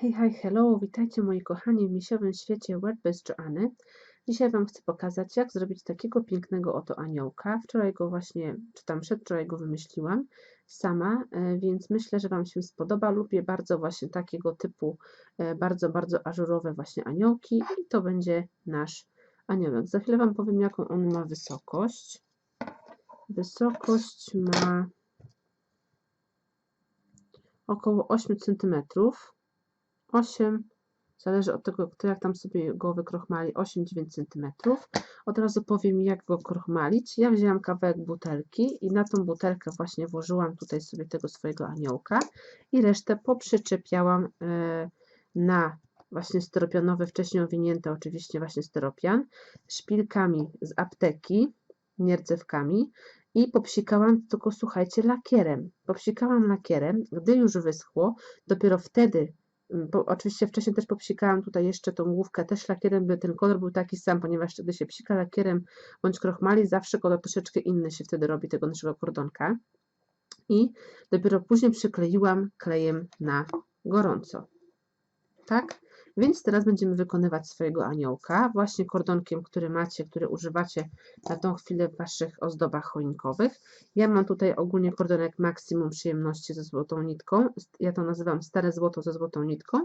Hej, hi, hello, witajcie moi kochani w misiowym świecie WordPress Joanny. Dzisiaj Wam chcę pokazać, jak zrobić takiego pięknego oto aniołka. Wczoraj go właśnie, czy tam przedwczoraj go wymyśliłam sama, e, więc myślę, że Wam się spodoba. Lubię bardzo właśnie takiego typu, e, bardzo, bardzo ażurowe właśnie aniołki i to będzie nasz aniołek. Za chwilę Wam powiem, jaką on ma wysokość. Wysokość ma około 8 centymetrów 8, zależy od tego, kto jak tam sobie go wykrochmali, 8-9 cm. Od razu powiem, jak go krochmalić. Ja wzięłam kawałek butelki i na tą butelkę właśnie włożyłam tutaj sobie tego swojego aniołka i resztę poprzyczepiałam e, na właśnie styropianowe, wcześniej owinięte oczywiście właśnie styropian, szpilkami z apteki, nierdzewkami i popsikałam tylko, słuchajcie, lakierem. Popsikałam lakierem, gdy już wyschło, dopiero wtedy bo oczywiście wcześniej też popsikałam tutaj jeszcze tą główkę też lakierem, by ten kolor był taki sam, ponieważ wtedy się psika lakierem bądź krochmali, zawsze kolor troszeczkę inny się wtedy robi tego naszego kordonka. I dopiero później przykleiłam klejem na gorąco. Tak? Więc teraz będziemy wykonywać swojego aniołka właśnie kordonkiem, który macie, który używacie na tą chwilę w Waszych ozdobach choinkowych. Ja mam tutaj ogólnie kordonek maksimum przyjemności ze złotą nitką. Ja to nazywam stare złoto ze złotą nitką,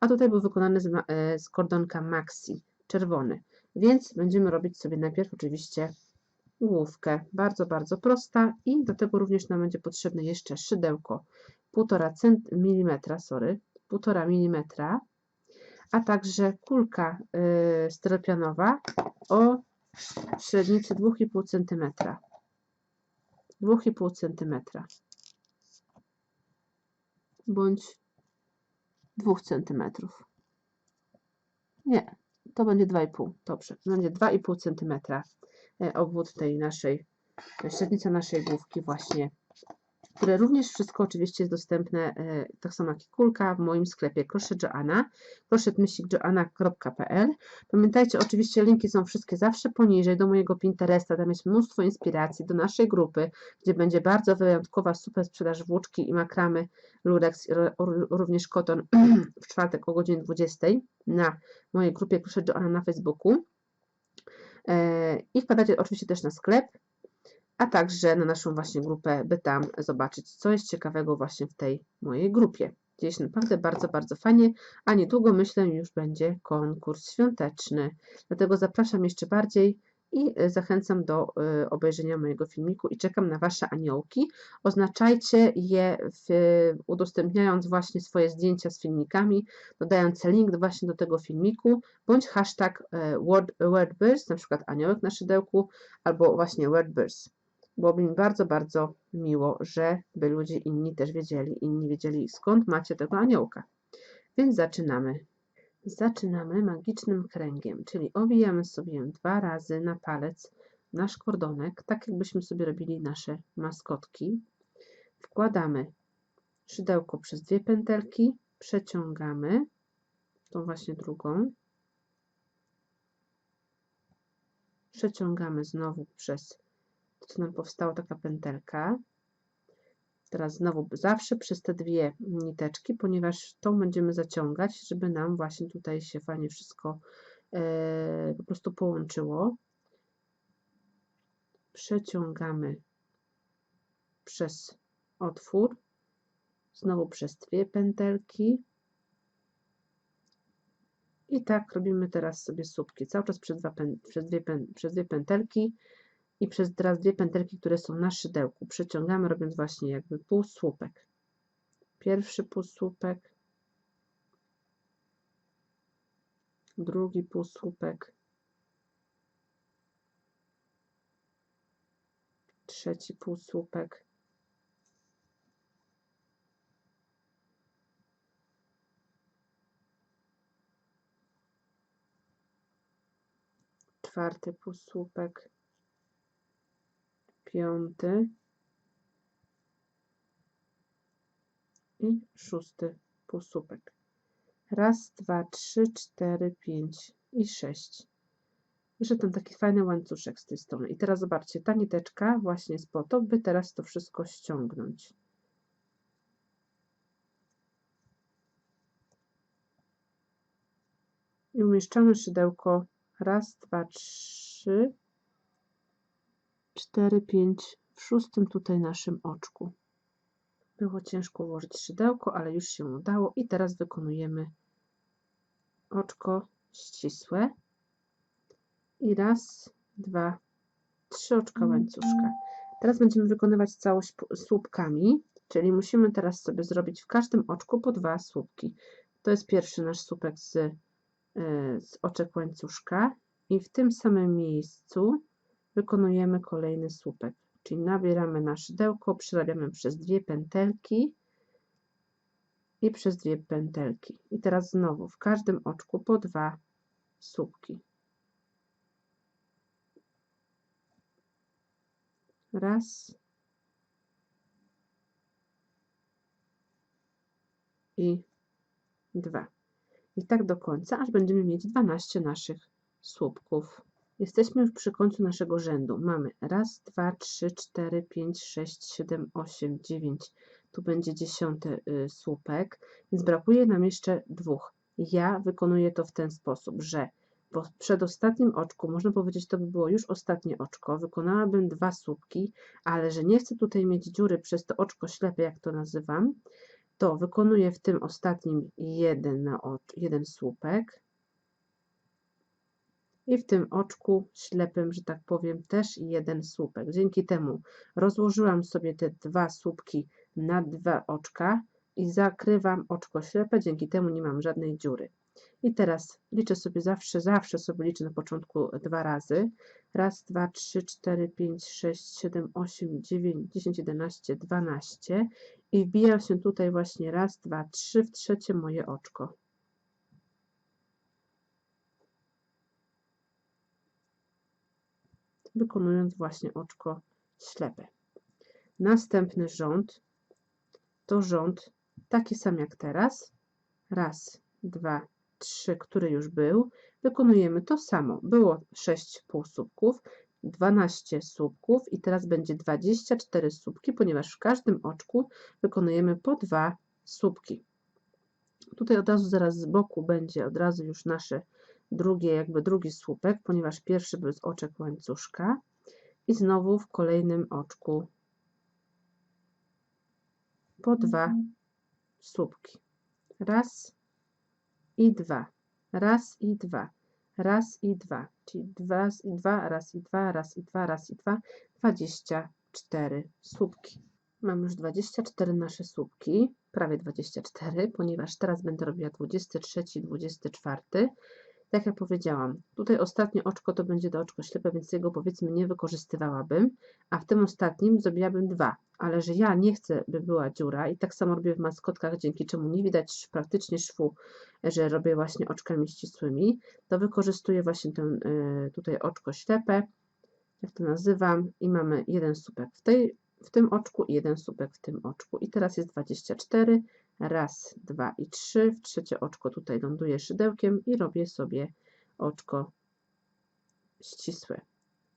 a tutaj był wykonany z, e, z kordonka maxi, czerwony. Więc będziemy robić sobie najpierw oczywiście główkę. Bardzo, bardzo prosta i do tego również nam będzie potrzebne jeszcze szydełko 1,5 mm, sorry, 1,5 mm a także kulka y, styropianowa o średnicy 2,5 cm. 2,5 cm bądź 2 cm. Nie, to będzie 2,5. Dobrze, będzie 2,5 cm y, obwód tej naszej, średnica naszej główki właśnie które również wszystko oczywiście jest dostępne, e, tak samo jak i kulka, w moim sklepie Crochet Joanna, crochetmyślnikjoanna.pl. Pamiętajcie, oczywiście linki są wszystkie zawsze poniżej do mojego Pinteresta, tam jest mnóstwo inspiracji do naszej grupy, gdzie będzie bardzo wyjątkowa super sprzedaż włóczki i makramy Lurex, również koton w czwartek o godzinie 20 na mojej grupie Crochet Joanna na Facebooku. E, I wpadacie oczywiście też na sklep, a także na naszą właśnie grupę, by tam zobaczyć, co jest ciekawego właśnie w tej mojej grupie. Gdzieś naprawdę bardzo, bardzo fajnie, a niedługo myślę już będzie konkurs świąteczny. Dlatego zapraszam jeszcze bardziej i e, zachęcam do e, obejrzenia mojego filmiku i czekam na Wasze aniołki. Oznaczajcie je w, udostępniając właśnie swoje zdjęcia z filmikami, dodając link właśnie do tego filmiku, bądź hashtag e, word, wordburst, na przykład aniołek na szydełku, albo właśnie wordburst. Byłoby mi bardzo, bardzo miło, żeby ludzie inni też wiedzieli, inni wiedzieli skąd macie tego aniołka. Więc zaczynamy. Zaczynamy magicznym kręgiem, czyli owijamy sobie dwa razy na palec nasz kordonek, tak jakbyśmy sobie robili nasze maskotki. Wkładamy szydełko przez dwie pętelki, przeciągamy tą właśnie drugą, przeciągamy znowu przez co nam powstała taka pętelka. Teraz znowu zawsze przez te dwie niteczki, ponieważ tą będziemy zaciągać, żeby nam właśnie tutaj się fajnie wszystko e, po prostu połączyło. Przeciągamy przez otwór, znowu przez dwie pętelki. I tak robimy teraz sobie słupki. Cały czas przez, dwa przez, dwie, przez dwie pętelki i przez teraz dwie pętelki, które są na szydełku, przeciągamy robiąc właśnie jakby półsłupek. Pierwszy półsłupek, drugi półsłupek, trzeci półsłupek, czwarty półsłupek, piąty i szósty półsłupek. Raz, dwa, trzy, cztery, pięć i sześć. Wyszedł tam taki fajny łańcuszek z tej strony. I teraz zobaczcie, ta niteczka właśnie jest po to, by teraz to wszystko ściągnąć. i umieszczamy szydełko raz, dwa, trzy, cztery, pięć w szóstym tutaj naszym oczku. Było ciężko ułożyć szydełko, ale już się udało i teraz wykonujemy oczko ścisłe i raz, dwa, trzy oczka łańcuszka. Teraz będziemy wykonywać całość słupkami, czyli musimy teraz sobie zrobić w każdym oczku po dwa słupki. To jest pierwszy nasz słupek z, e, z oczek łańcuszka i w tym samym miejscu wykonujemy kolejny słupek. Czyli nabieramy na szydełko, przerabiamy przez dwie pętelki i przez dwie pętelki. I teraz znowu w każdym oczku po dwa słupki. Raz. I dwa. I tak do końca, aż będziemy mieć 12 naszych słupków. Jesteśmy już przy końcu naszego rzędu. Mamy raz, dwa, trzy, cztery, pięć, sześć, siedem, osiem, dziewięć. Tu będzie dziesiąty y, słupek, więc brakuje nam jeszcze dwóch. Ja wykonuję to w ten sposób, że po przedostatnim oczku, można powiedzieć, to by było już ostatnie oczko, wykonałabym dwa słupki, ale że nie chcę tutaj mieć dziury przez to oczko ślepe, jak to nazywam, to wykonuję w tym ostatnim jeden, jeden słupek, i w tym oczku ślepym, że tak powiem, też jeden słupek. Dzięki temu rozłożyłam sobie te dwa słupki na dwa oczka i zakrywam oczko ślepe, dzięki temu nie mam żadnej dziury. I teraz liczę sobie zawsze, zawsze sobie liczę na początku dwa razy. Raz, dwa, trzy, cztery, pięć, sześć, siedem, osiem, dziewięć, dziesięć, jedenaście, dwanaście i wbijam się tutaj właśnie raz, dwa, trzy w trzecie moje oczko. Wykonując właśnie oczko ślepe. Następny rząd to rząd taki sam jak teraz. Raz, dwa, trzy, który już był. Wykonujemy to samo. Było 6 półsłupków, 12 słupków i teraz będzie 24 słupki, ponieważ w każdym oczku wykonujemy po dwa słupki. Tutaj od razu zaraz z boku będzie od razu już nasze drugie, jakby drugi słupek, ponieważ pierwszy był z oczek łańcuszka i znowu w kolejnym oczku po dwa mhm. słupki. Raz i dwa, raz i dwa, raz i dwa, czyli dwa i dwa, raz i dwa, raz i dwa, raz i dwa, 24 słupki. Mam już 24 nasze słupki, prawie 24, ponieważ teraz będę robiła 23, 24 tak jak powiedziałam, tutaj ostatnie oczko to będzie to oczko ślepe, więc jego powiedzmy nie wykorzystywałabym, a w tym ostatnim zrobiłabym dwa, ale że ja nie chcę, by była dziura i tak samo robię w maskotkach, dzięki czemu nie widać praktycznie szwu, że robię właśnie oczkami ścisłymi, to wykorzystuję właśnie ten y, tutaj oczko ślepe, jak to nazywam i mamy jeden słupek w, tej, w tym oczku i jeden słupek w tym oczku. I teraz jest 24, raz, dwa i trzy. W trzecie oczko tutaj ląduję szydełkiem i robię sobie oczko ścisłe.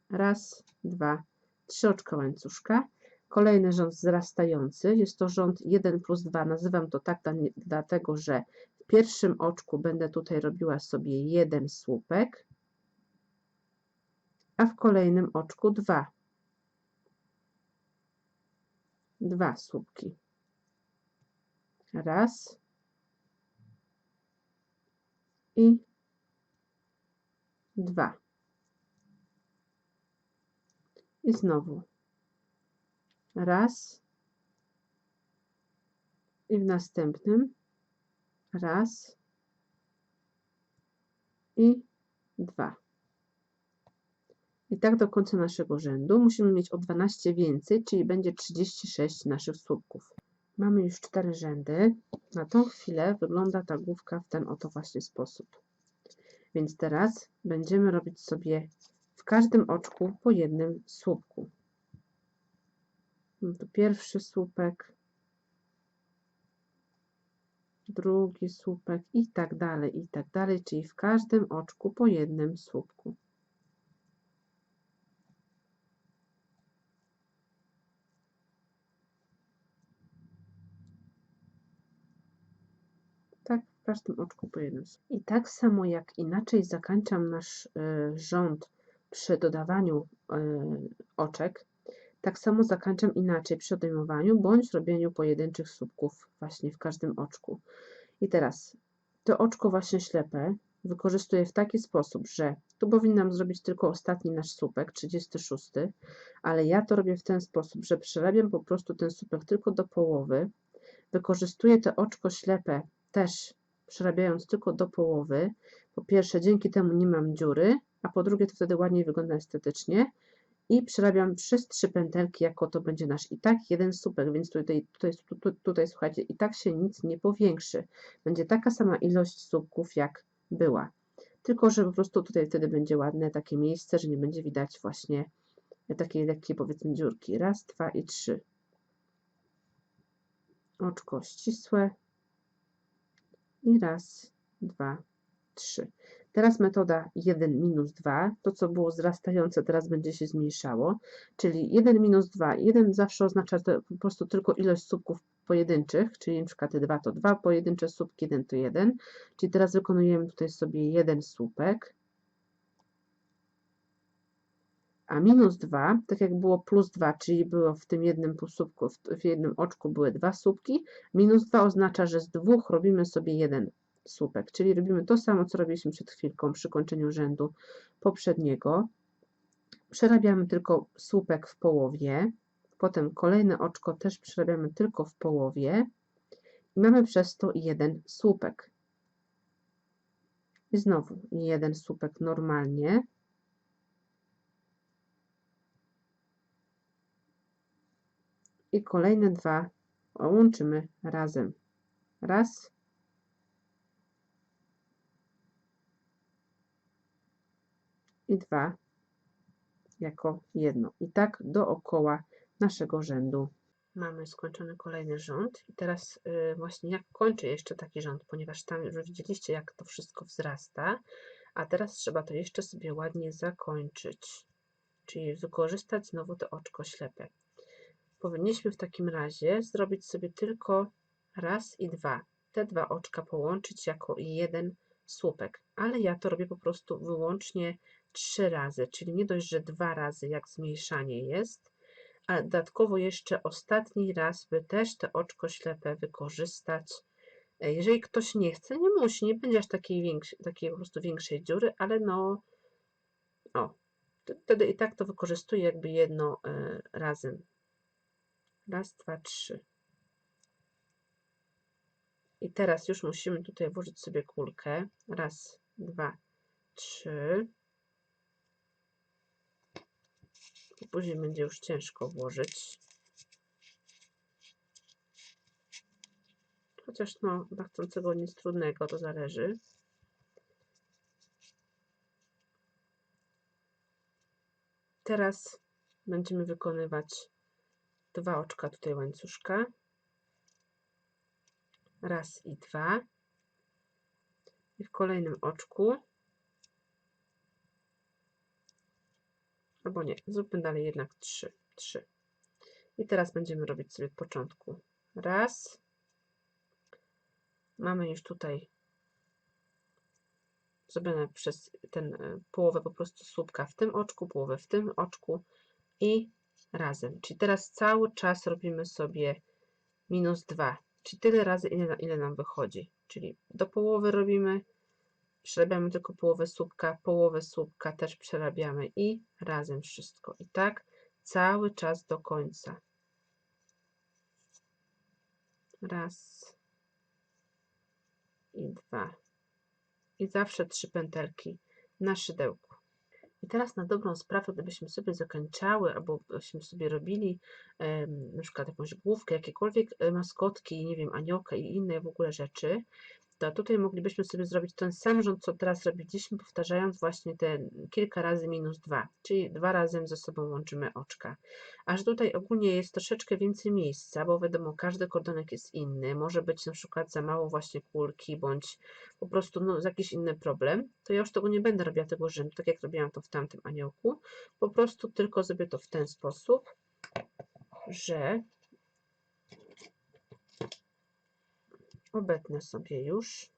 Raz, dwa, trzy oczka łańcuszka. Kolejny rząd wzrastający, jest to rząd 1 plus 2. Nazywam to tak dlatego, że w pierwszym oczku będę tutaj robiła sobie jeden słupek, a w kolejnym oczku dwa. Dwa słupki. Raz. I dwa. I znowu. Raz. I w następnym. Raz. I dwa. I tak do końca naszego rzędu musimy mieć o 12 więcej, czyli będzie 36 naszych słupków. Mamy już cztery rzędy. Na tą chwilę wygląda ta główka w ten oto właśnie sposób. Więc teraz będziemy robić sobie w każdym oczku po jednym słupku. No to pierwszy słupek, drugi słupek i tak dalej, i tak dalej, czyli w każdym oczku po jednym słupku. tak W każdym oczku po słupku. I tak samo jak inaczej zakończam nasz y, rząd przy dodawaniu y, oczek, tak samo zakończam inaczej przy odejmowaniu bądź robieniu pojedynczych słupków właśnie w każdym oczku. I teraz to oczko właśnie ślepe wykorzystuję w taki sposób, że tu powinnam zrobić tylko ostatni nasz słupek, 36, ale ja to robię w ten sposób, że przerabiam po prostu ten słupek tylko do połowy, wykorzystuję to oczko ślepe też przerabiając tylko do połowy. Po pierwsze, dzięki temu nie mam dziury, a po drugie, to wtedy ładniej wygląda estetycznie. I przerabiam przez trzy pętelki, jako to będzie nasz i tak jeden słupek, więc tutaj, tutaj, tutaj, tutaj słuchajcie, i tak się nic nie powiększy. Będzie taka sama ilość słupków, jak była. Tylko, że po prostu tutaj wtedy będzie ładne takie miejsce, że nie będzie widać właśnie takiej lekkiej powiedzmy dziurki. Raz, dwa i trzy. Oczko ścisłe. I raz, dwa, trzy. Teraz metoda 1 minus 2, to co było wzrastające teraz będzie się zmniejszało, czyli 1 minus 2, 1 zawsze oznacza po prostu tylko ilość słupków pojedynczych, czyli na przykład 2 to 2 pojedyncze słupki, 1 to 1, czyli teraz wykonujemy tutaj sobie jeden słupek, a minus 2, tak jak było plus 2, czyli było w tym jednym półsłupku, w jednym oczku były dwa słupki, minus 2 oznacza, że z dwóch robimy sobie jeden słupek, czyli robimy to samo, co robiliśmy przed chwilką przy kończeniu rzędu poprzedniego. Przerabiamy tylko słupek w połowie, potem kolejne oczko też przerabiamy tylko w połowie i mamy przez to jeden słupek. I znowu jeden słupek normalnie. I kolejne dwa łączymy razem. Raz, i 2 jako jedno. I tak dookoła naszego rzędu. Mamy skończony kolejny rząd i teraz y, właśnie jak kończę jeszcze taki rząd, ponieważ tam już widzieliście jak to wszystko wzrasta, a teraz trzeba to jeszcze sobie ładnie zakończyć, czyli wykorzystać znowu to oczko ślepe. Powinniśmy w takim razie zrobić sobie tylko raz i dwa. Te dwa oczka połączyć jako jeden słupek, ale ja to robię po prostu wyłącznie trzy razy, czyli nie dość, że dwa razy jak zmniejszanie jest, a dodatkowo jeszcze ostatni raz, by też te oczko ślepe wykorzystać. Jeżeli ktoś nie chce, nie musi, nie będzie aż takiej, większej, takiej po prostu większej dziury, ale no, o, wtedy i tak to wykorzystuję jakby jedno y, razem. Raz, dwa, trzy. I teraz już musimy tutaj włożyć sobie kulkę. Raz, dwa, trzy. I później będzie już ciężko włożyć. Chociaż no, dla chcącego nic trudnego, to zależy. Teraz będziemy wykonywać dwa oczka tutaj łańcuszka. Raz i dwa. I w kolejnym oczku albo nie, zróbmy dalej jednak 3, 3. I teraz będziemy robić sobie początku. Raz. Mamy już tutaj zrobione przez ten e, połowę po prostu słupka w tym oczku, połowę w tym oczku i razem. Czyli teraz cały czas robimy sobie minus 2, czyli tyle razy, ile, ile nam wychodzi. Czyli do połowy robimy przerabiamy tylko połowę słupka, połowę słupka też przerabiamy i razem wszystko. I tak cały czas do końca. Raz i dwa. I zawsze trzy pętelki na szydełku. I teraz na dobrą sprawę, gdybyśmy sobie zakończały, albo byśmy sobie robili na przykład jakąś główkę, jakiekolwiek e, maskotki, nie wiem, aniołka i inne w ogóle rzeczy, to tutaj moglibyśmy sobie zrobić ten sam rząd, co teraz robiliśmy, powtarzając właśnie te kilka razy minus 2, czyli dwa razy ze sobą łączymy oczka. Aż tutaj ogólnie jest troszeczkę więcej miejsca, bo wiadomo, każdy kordonek jest inny, może być na przykład za mało właśnie kulki, bądź po prostu no, jakiś inny problem, to ja już tego nie będę robiła tego rzędu, tak jak robiłam to w tamtym aniołku, po prostu tylko zrobię to w ten sposób, że obetnę sobie już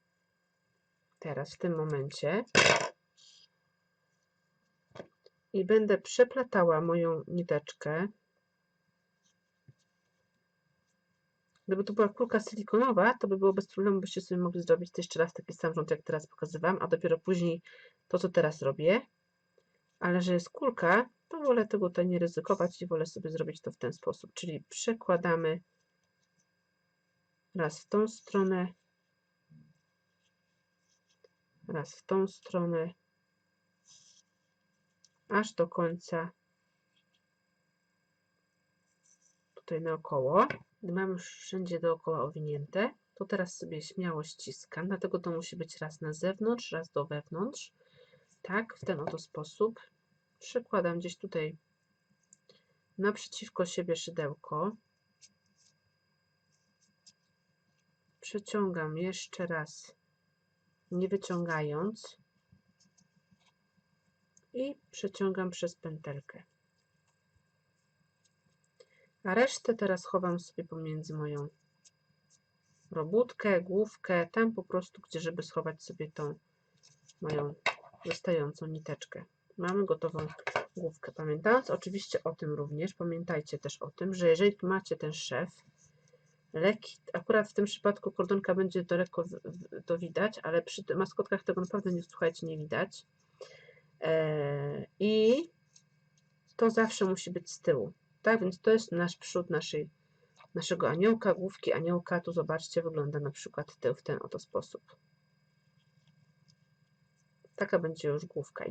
teraz w tym momencie i będę przeplatała moją niteczkę. Gdyby to była kulka silikonowa, to by było bez problemu, byście sobie mogli zrobić to jeszcze raz taki sam rząd, jak teraz pokazywałam, a dopiero później to, co teraz robię. Ale że jest kulka, to wolę tego tutaj nie ryzykować i wolę sobie zrobić to w ten sposób. Czyli przekładamy raz w tą stronę, raz w tą stronę, aż do końca tutaj naokoło. Gdy mam już wszędzie dookoła owinięte, to teraz sobie śmiało ściskam, dlatego to musi być raz na zewnątrz, raz do wewnątrz. Tak, w ten oto sposób. Przykładam gdzieś tutaj naprzeciwko siebie szydełko. Przeciągam jeszcze raz, nie wyciągając. I przeciągam przez pętelkę. A resztę teraz chowam sobie pomiędzy moją robótkę, główkę, tam po prostu, gdzie żeby schować sobie tą moją zostającą niteczkę. Mamy gotową główkę. Pamiętając oczywiście o tym również, pamiętajcie też o tym, że jeżeli macie ten szef, lekki, akurat w tym przypadku kordonka będzie daleko to widać, ale przy maskotkach tego naprawdę nie, słuchajcie, nie widać. Eee, I to zawsze musi być z tyłu. Tak, więc to jest nasz przód naszej, naszego aniołka, główki aniołka. Tu zobaczcie, wygląda na przykład tył w ten oto sposób. Taka będzie już główka.